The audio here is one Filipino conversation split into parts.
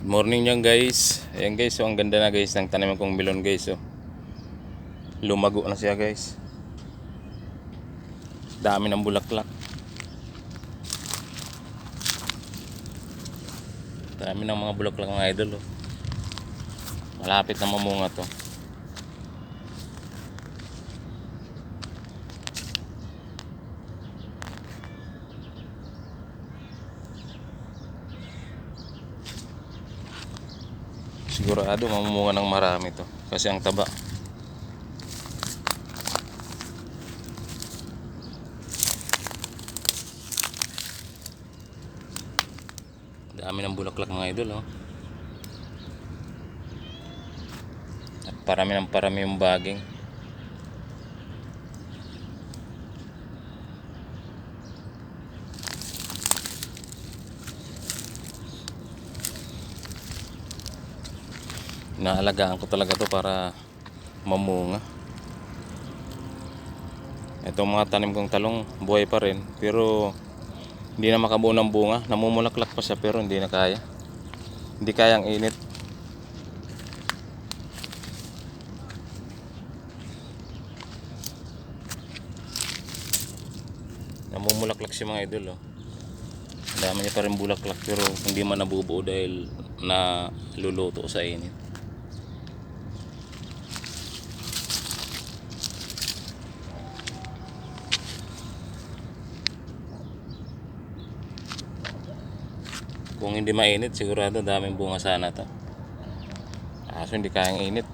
Morning yan guys. Ayan guys, so ang ganda na guys ng tanaman kong melon guys. So. Lumago na siya guys. Dami ng bulaklak. Dami ng mga bulaklak mga idol. Oh. Malapit na mamunga to. Sigurado mamumunga ng marami to. Kasi ang taba. Dami ng bulaklak mga idol oh. At parami ng parami yung baging. Inaalagaan ko talaga to para mamunga. Itong mga tanim kong talong buhay pa rin pero hindi na makabuo ng bunga. Namumulaklak pa siya pero hindi na kaya. Hindi kayang init. Namumulaklak siya mga idol. Oh. Dami niya pa rin bulaklak pero hindi man nabubuo dahil na luluto sa init. Kung hindi mainit, sigurado daming bunga sana to. Kaso hindi kayang init.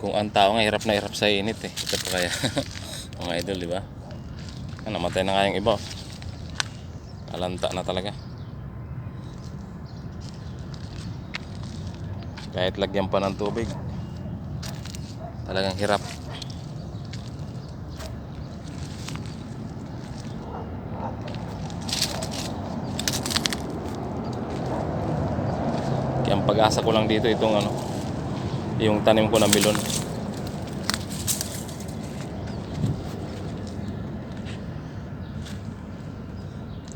Kung ang tao nga hirap na hirap sa init eh. Ito pa kaya. Mga idol, di ba? Ah, namatay na nga yung iba. Alanta na talaga. Kahit lagyan pa ng tubig. Talagang hirap. Ang pag-asa ko lang dito itong ano, yung tanim ko na melon.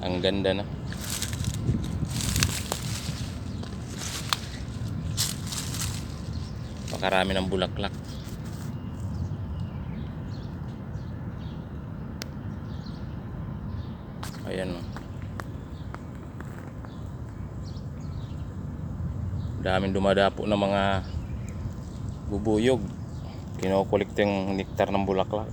Ang ganda na. Pakarami ng bulaklak. Ayan o. daming dumadapo na mga bubuyog. Kinukulikta yung nektar ng bulaklak.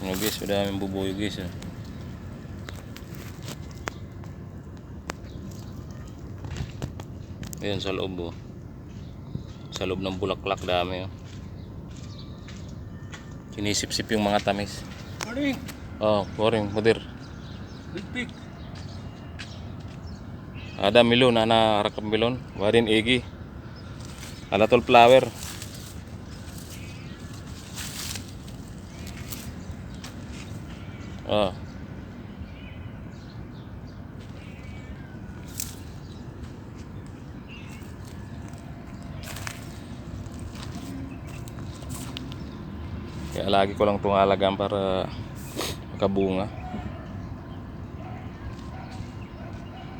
Ano guys? Madaming bubuyog guys eh. Ayun sa loob oh. Sa loob ng bulaklak dami oh. Sinisip-sip yung mga tamis. Morning, Oh, boring, mudir. big pig. Ada milon, ana rakam milon, warin igi. Alatol flower. Oh. Kaya lagi ko lang itong alagaan para makabunga.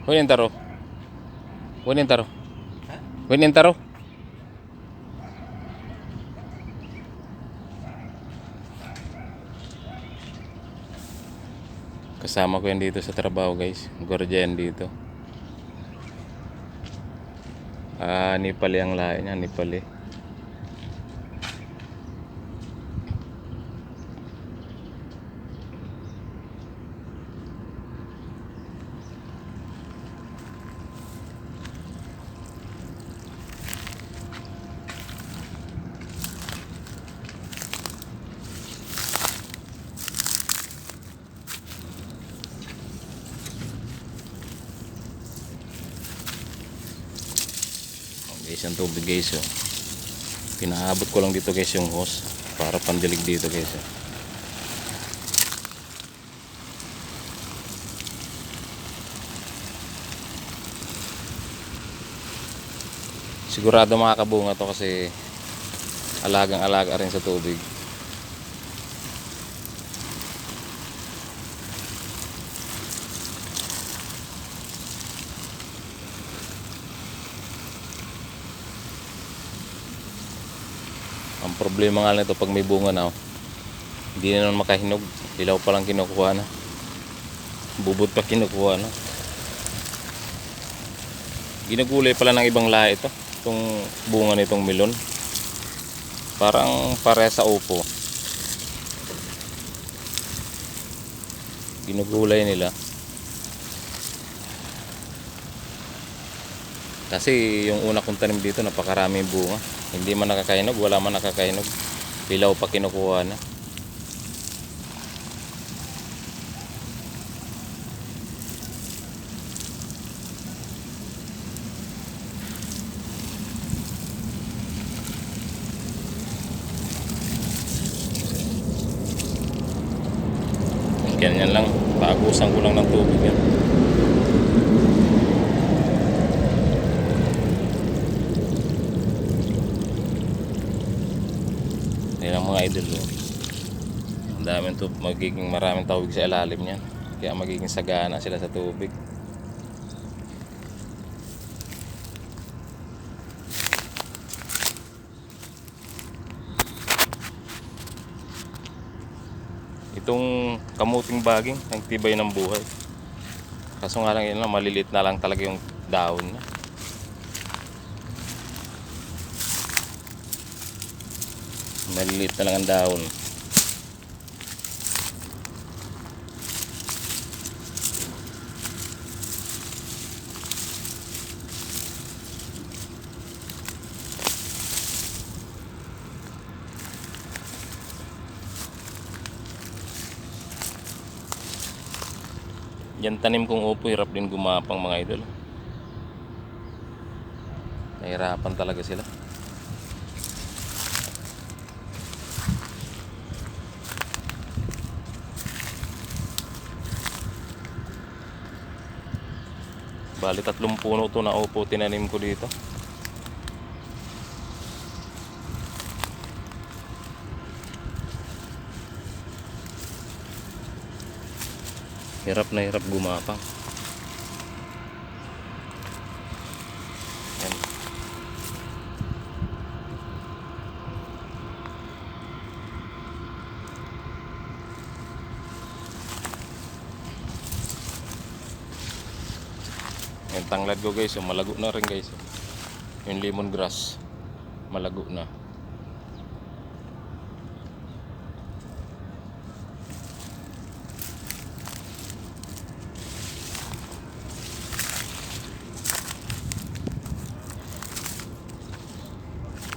Huwag yung taro. Huwag yung taro. Huwag yung taro. Kasama ko yan dito sa trabaho guys. Gordyan dito. Ah, Nipali ang lahi niya. Nipali. guys ang tubig guys oh. pinaabot ko lang dito guys yung hose para pandilig dito guys oh. sigurado makakabunga to kasi alagang alaga rin sa tubig Ang problema nga nito pag may bunga na, oh, hindi na naman makahinog. Dilaw pa lang kinukuha na. Bubot pa kinukuha na. Ginagulay pala ng ibang lahi ito. Itong bunga nitong melon. Parang pare sa upo. Ginugulay nila. Kasi yung una kong tanim dito napakaraming bunga. Hindi man nakakainog, wala man nakakainog. Pilaw pa kinukuha na. Ganyan lang. Paagusan ko lang ng tubig yan. Yan ang mga idol. Oh. Ang daming to, magiging maraming tawid sa ilalim niyan. Kaya magiging sagana sila sa tubig. Itong kamuting baging, ang tibay ng buhay. Kaso nga lang yun lang, maliliit na lang talaga yung dahon niya. Maliliit na lang ang dahon. Yan tanim kong upo, hirap din gumapang mga idol. Nahirapan talaga sila. Bali tatlong puno to na upo tinanim ko dito. Hirap na hirap gumapang. Yan. Yung tanglad ko guys, yung malago na rin guys. Yung lemongrass, malago na.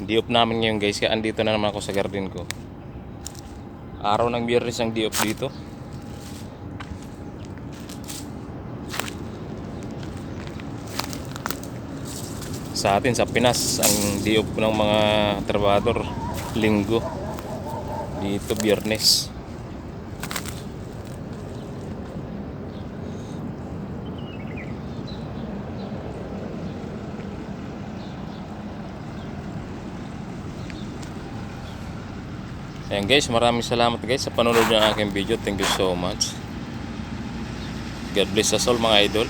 Diop namin ngayon guys, kaya andito na naman ako sa garden ko. Araw ng biyernes ang diop dito. Sa atin sa Pinas, ang diop ng mga trabador linggo. Dito biyernes. Ayan guys, maraming salamat guys sa panonood ng aking video. Thank you so much. God bless us all mga idol.